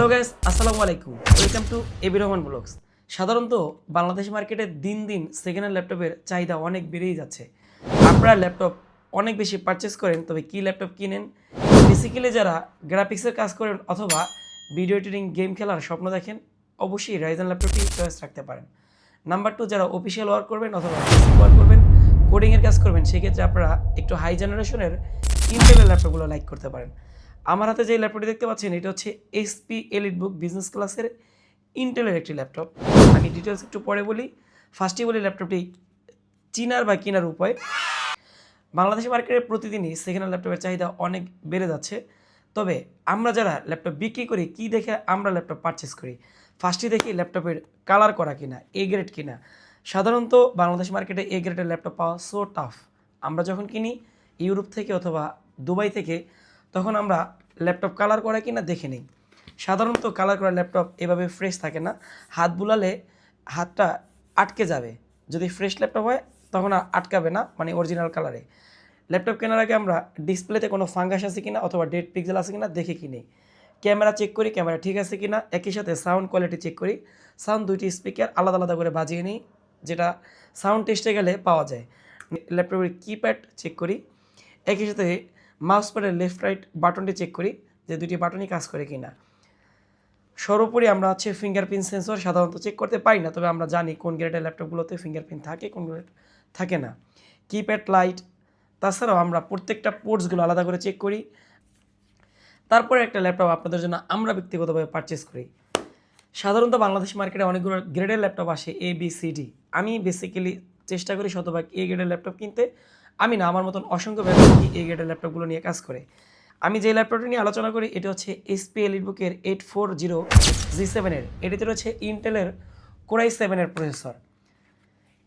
Hello guys আসসালামু আলাইকুম। Welcome to AB Rahman blogs সাধারণত বাংলাদেশ মার্কেটে দিন দিন সেকেন্ড হ্যান্ড ল্যাপটপের চাহিদা অনেক বেড়েই যাচ্ছে। আপনারা ল্যাপটপ অনেক বেশি পারচেস করেন, তবে কী ল্যাপটপ কিনেন? বেসিক্যালি যারা গ্রাফিক্সের কাজ করেন অথবা ভিডিও এডিটিং গেম খেলার স্বপ্ন দেখেন, অবশ্যই রাইজেন ল্যাপটপটি চয়েস রাখতে পারেন। নাম্বার টু যারা অফিসিয়াল ওয়ার্ক করবেন অথবা ওয়ার্ক করবেন কোডিংয়ের কাজ করবেন, সেক্ষেত্রে আপনারা একটু হাই জেনারেশনের ইন্টেলের ল্যাপটপগুলো লাইক করতে পারেন। আমার হাতে যে ল্যাপটপটি দেখতে পাচ্ছেন, এটা হচ্ছে এইচপি এলিট বুক বিজনেস ক্লাসের ইন্টেলের একটি ল্যাপটপ আমি ডিটেলস একটু পরে বলি। ফার্স্টে বলি ল্যাপটপটি চিনার বা কেনার উপায়। বাংলাদেশ মার্কেটে প্রতিদিনই সেকেন্ড হ্যান্ড ল্যাপটপের চাহিদা অনেক বেড়ে যাচ্ছে। তবে আমরা যারা ল্যাপটপ বিক্রি করি, কি দেখে আমরা ল্যাপটপ পারচেস করি? ফার্স্টে দেখি ল্যাপটপের কালার করা কিনা এ গ্রেড কিনা। সাধারণত বাংলাদেশ মার্কেটে এ গ্রেডের ল্যাপটপ পাওয়া সো টাফ আমরা যখন কিনি ইউরোপ থেকে অথবা দুবাই থেকে, তখন আমরা ল্যাপটপ কালার করা কিনা দেখে নিই। সাধারণত কালার করা ল্যাপটপ এভাবে ফ্রেশ থাকে না। হাত বুলালে হাতটা আটকে যাবে। যদি ফ্রেশ ল্যাপটপ হয়, তখন আর আটকাবে না মানে অরিজিনাল কালারে। ল্যাপটপ কেনার আগে আমরা ডিসপ্লেতে কোনো ফাঙ্গাস আছে কিনা অথবা ডেড পিক্সেল আছে কিনা দেখে কিনি। ক্যামেরা চেক করি, ক্যামেরা ঠিক আছে কিনা, একই সাথে সাউন্ড কোয়ালিটি চেক করি। সাউন্ড দুইটি স্পিকার আলাদা আলাদা করে বাজিয়ে নিই, যেটা সাউন্ড টেস্টে গেলে পাওয়া যায়। ল্যাপটপের কিপ্যাড চেক করি। একই সাথে মাউস প্যাডের লেফট রাইট বাটনটি চেক করি যে দুটি বাটনই কাজ করে কি না সর্বোপরি আমরা হচ্ছে ফিঙ্গারপ্রিন্ট সেন্সর সাধারণত চেক করতে পারি না, তবে আমরা জানি কোন গ্রেডের ল্যাপটপগুলোতে ফিঙ্গারপ্রিন্ট থাকে, কোন গ্রেড থাকে না। কিপ্যাড লাইট তাছাড়াও আমরা প্রত্যেকটা পোর্টসগুলো আলাদা করে চেক করি। তারপরে একটা ল্যাপটপ আপনাদের জন্য আমরা ব্যক্তিগতভাবে পারচেস করি। সাধারণত বাংলাদেশ মার্কেটে অনেকগুলো গ্রেডের ল্যাপটপ আসে এ বি সি ডি আমি বেসিক্যালি চেষ্টা করি শতভাগ এ গ্রেডের ল্যাপটপ কিনতে। আমি না, আমার মতন অসংখ্য ব্যক্তি এই গ্রেডের ল্যাপটপগুলো নিয়ে কাজ করে। আমি যে ল্যাপটপটি নিয়ে আলোচনা করি, এটা হচ্ছে এসপি এলিটবুকের এইট ফোর জিরো জি সেভেনের এটিতে রয়েছে ইন্টেলের কোরাই সেভেনের প্রসেসর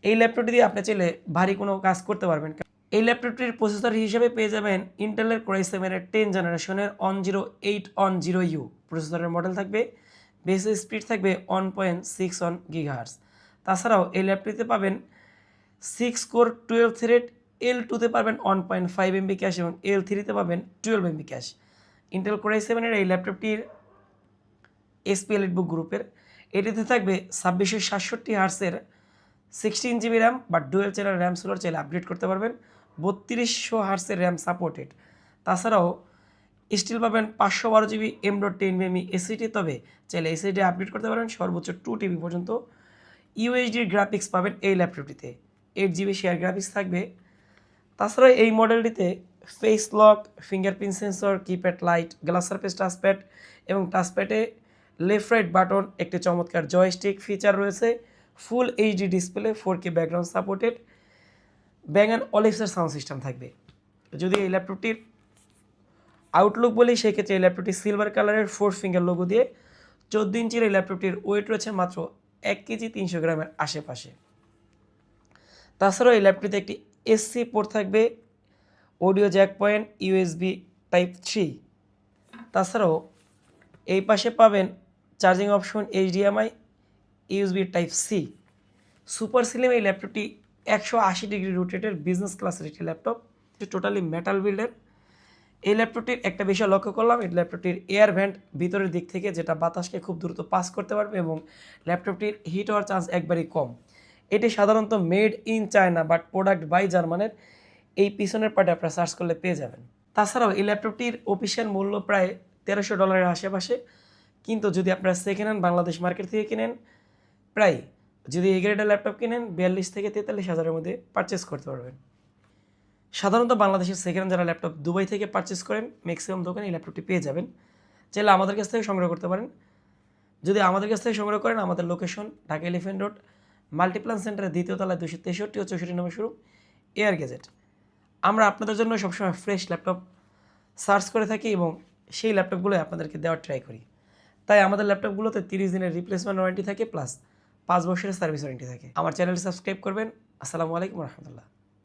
এই ল্যাপটপটি দিয়ে আপনি চাইলে ভারী কোনো কাজ করতে পারবেন। এই ল্যাপটপটির প্রসেসর হিসেবে পেয়ে যাবেন ইন্টেলের কোরাই সেভেনের টেন জেনারেশনের one zero eight one zero U প্রসেসরের মডেল থাকবে বেস স্পিড থাকবে one point six one gigahertz তাছাড়াও এই ল্যাপটপটিতে পাবেন six core twelve thread L টুতে পাবেন one point five MB cache এবং এল থ্রিতে পাবেন twelve MB cache Intel core i সেভেনের এই ল্যাপটপটির এসপি বুক গ্রুপের এটিতে থাকবে ছাব্বিশশো সাতষট্টি হার্সের সিক্সটিন জিবি র্যাম বা ডুয়েল চ্যানেল র্যাম সোলার চাইলে আপগ্রেড করতে পারবেন। বত্রিশশো হার্সের র্যাম সাপোর্টেড তাছাড়াও স্টিল পাবেন পাঁচশো বারো জিবি এম ডট টেন এমই এসিটি তবে চাইলে এসিটি আপডেট করতে পারেন সর্বোচ্চ টু টিবি পর্যন্ত। ইউএইচডির গ্রাফিক্স পাবেন এই ল্যাপটপটিতে এইট জিবি শেয়ার গ্রাফিক্স থাকবে তাছাড়া এই মডেলটিতে face lock fingerprint sensor keypad light glass surface touchpad এবং টাচপ্যাডে লেফট রাইট বাটন একটি চমৎকার জয়স্টিক ফিচার রয়েছে full HD display four K background supported bang and অলিক্সের sound system থাকবে। যদি এই ল্যাপটপটির আউটলুক বলি, সেক্ষেত্রে এই ল্যাপটপটি সিলভার কালারের ফোর ফিঙ্গার লোগো দিয়ে চোদ্দ ইঞ্চির এই ল্যাপটপটির ওয়েট রয়েছে মাত্র এক কেজি তিনশো গ্রামের আশেপাশে। তাছাড়াও এই ল্যাপটপটিতে একটি এসসি পোর্ট থাকবে audio jack point USB type three তাছাড়াও এই পাশে পাবেন charging option HDMI USB type C super slim এই ল্যাপটপটি একশো আশি ডিগ্রি রোটেটের বিজনেস ক্লাসের একটি ল্যাপটপ টোটালি মেটাল বিল্ডের এই ল্যাপটপটির একটা বিষয় লক্ষ্য করলাম, এই ল্যাপটপটির এয়ার ভ্যান্ট ভিতরের দিক থেকে যেটা বাতাসকে খুব দ্রুত পাস করতে পারবে এবং ল্যাপটপটির হিট হওয়ার চান্স একবারই কম। এটি সাধারণত made in China but product by জার্মানের এই পিছনের পার্টে আপনারা সার্চ করলে পেয়ে যাবেন। তাছাড়াও এই ল্যাপটপটির অফিসিয়াল মূল্য প্রায় তেরোশো ডলারের আশেপাশে, কিন্তু যদি আপনারা সেকেন্ড হ্যান্ড বাংলাদেশ মার্কেট থেকে কিনেন, প্রায় যদি এই গ্রেডের ল্যাপটপ কিনেন, বিয়াল্লিশ থেকে তেতাল্লিশ হাজারের মধ্যে পারচেস করতে পারবেন। সাধারণত বাংলাদেশের সেকেন্ড যারা ল্যাপটপ দুবাই থেকে পারচেস করেন ম্যাক্সিমাম দোকানে এই ল্যাপটপটি পেয়ে যাবেন। চাইলে আমাদের কাছ থেকে সংগ্রহ করতে পারেন। যদি আমাদের কাছ থেকে সংগ্রহ করেন, আমাদের location Dhaka elephant road Multiplan সেন্টারের দ্বিতীয় তলায় দুশো তেষট্টি ও চৌষট্টি নম্বর শুরু এয়ার গেজেট আমরা আপনাদের জন্য সবসময় ফ্রেশ ল্যাপটপ সার্চ করে থাকি এবং সেই ল্যাপটপগুলোই আপনাদেরকে দেওয়ার ট্রাই করি। তাই আমাদের ল্যাপটপগুলোতে তিরিশ দিনের রিপ্লেসমেন্ট ওয়ারেন্টি থাকে প্লাস পাঁচ বছরের সার্ভিস ওয়ারেন্টি থাকে। আমার চ্যানেল সাবস্ক্রাইব করবেন। আসসালামু আলাইকুম রহমতুল্লাহ।